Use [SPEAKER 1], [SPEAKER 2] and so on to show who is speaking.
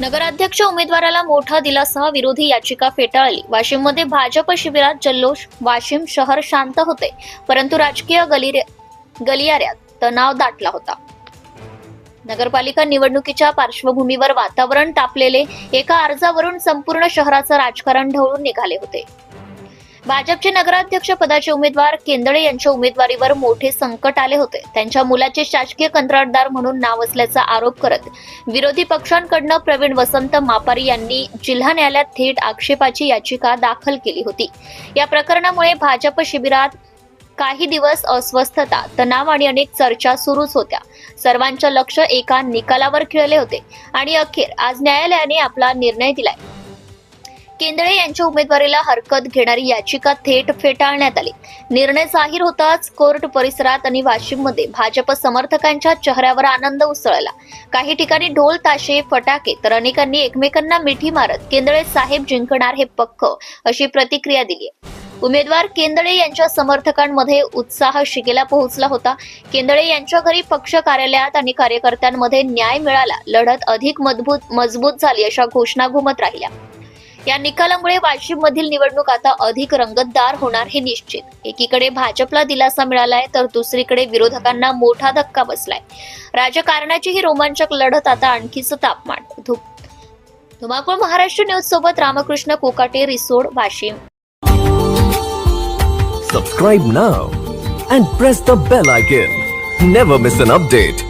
[SPEAKER 1] नगराध्यक्ष उमेदवाराला मोठा दिलासा विरोधी याचिका फेटाळली. वाशिममध्ये भाजप शिबिरात जल्लोष वाशिम शहर शांत होते परंतु राजकीय गलियाऱ्यात तणाव दाटला होता. नगरपालिका निवडणुकीच्या पार्श्वभूमीवर वातावरण तापलेले एका अर्जावरून संपूर्ण शहराचं राजकारण ढवळून निघाले होते. भाजपचे नगराध्यक्ष पदाचे उमेदवार केंदळे यांच्या उमेदवारीवर मोठे संकट आले होते. त्यांच्या मुलाचे शासकीय कंत्राटदार म्हणून नाव असल्याचा आरोप करत विरोधी पक्षांकडनं प्रवीण वसंत मापारी यांनी जिल्हा न्यायालयात थेट आक्षेपाची याचिका दाखल केली होती. या प्रकरणामुळे भाजप शिबिरात काही दिवस अस्वस्थता तणाव आणि अनेक चर्चा सुरूच होत्या. सर्वांचं लक्ष एका निकालावर खिळले होते. आणि अखेर आज न्यायालयाने आपला निर्णय दिलाय. केंद्रे यांच्या उमेदवारीला हरकत घेणारी याचिका थेट फेटाळण्यात आली. निर्णय जाहीर होताच कोर्ट परिसरात आणि वाशिममध्ये भाजप समर्थकांच्या चेहऱ्यावर आनंद उसळला. काही ठिकाणी ढोल ताशे फटाके तर अनेकांनी एकमेकांना मिठी मारत केंद्रे साहेब जिंकणार हे पक्क अशी प्रतिक्रिया दिली उमेदवार केंदळे यांच्या समर्थकांमध्ये उत्साह शिगेला पोहोचला होता. केंदळे यांच्या घरी पक्ष कार्यालयात आणि कार्यकर्त्यांमध्ये न्याय मिळाला. लढत अधिक मजबूत मजबूत झाली अशा घोषणा घुमत राहिल्या. या निकालामुळे वाशिम मधील निवडणूक आता अधिक रंगतदार होणार हे निश्चित. एकीकडे भाजपला दिलासा मिळालाय तर दुसरीकडे विरोधकांना मोठा धक्का बसलाय. राजकारणाची ही रोमांचक लढत आता आणखीच तापमान. धु- धुमाकूळ महाराष्ट्र न्यूज सोबत Ramkrishna Kokate Risod Washim.
[SPEAKER 2] Subscribe now and press the bell icon never miss an update